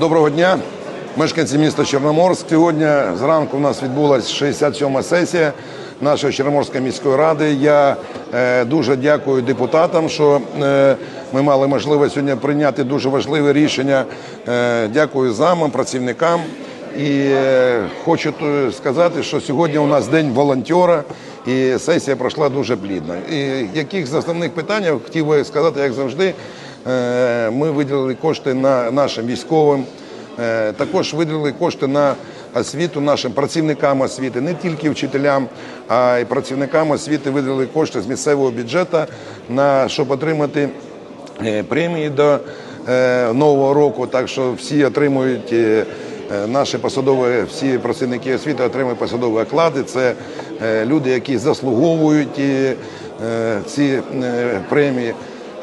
Доброго дня, мешканці міста Чорноморськ. Сьогодні зранку у нас відбулася 67-ма сесія нашої Чорноморської міської ради. Я е, дуже дякую депутатам, що е, ми мали можливість сьогодні прийняти дуже важливе рішення. Е, дякую замам, працівникам. І е, хочу сказати, що сьогодні у нас день волонтера, і сесія пройшла дуже плідно. І яких з основних питань хотів би сказати, як завжди. Е, Ми виділили кошти на нашим військовим, е, також виділили кошти на освіту нашим працівникам освіти, не тільки вчителям, а й працівникам освіти виділили кошти з місцевого бюджету, на щоб отримати е, премії до нового року. Так що всі отримують. Наші посадові, всі працівники освіти отримують посадові оклади. Це люди, які заслуговують ці премії.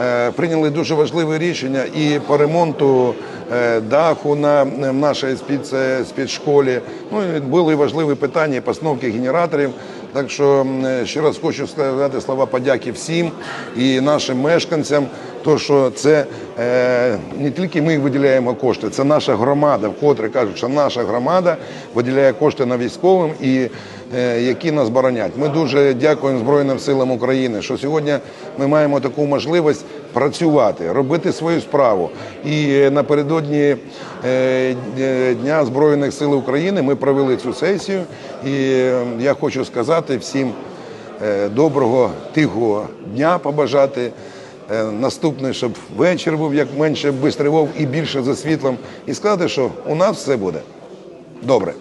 Е, Прийняли дуже важливе рішення і по ремонту е, даху на е, нашій спец- спецшколі. Ну і були важливі питання і постановки генераторів. Так що ще раз хочу сказати слова подяки всім і нашим мешканцям. То що це е, не тільки ми виділяємо кошти, це наша громада, вкотре кажуть, що наша громада виділяє кошти на військовим і які нас боронять. Ми дуже дякуємо Збройним силам України, що сьогодні ми маємо таку можливість працювати, робити свою справу. І е, напередодні е, е, Дня Збройних сил України ми провели цю сесію. І е, я хочу сказати всім е, доброго, тихого дня побажати. Е, Наступний, щоб вечір був як менше вистрілов і більше за світлом, і сказати, що у нас все буде добре.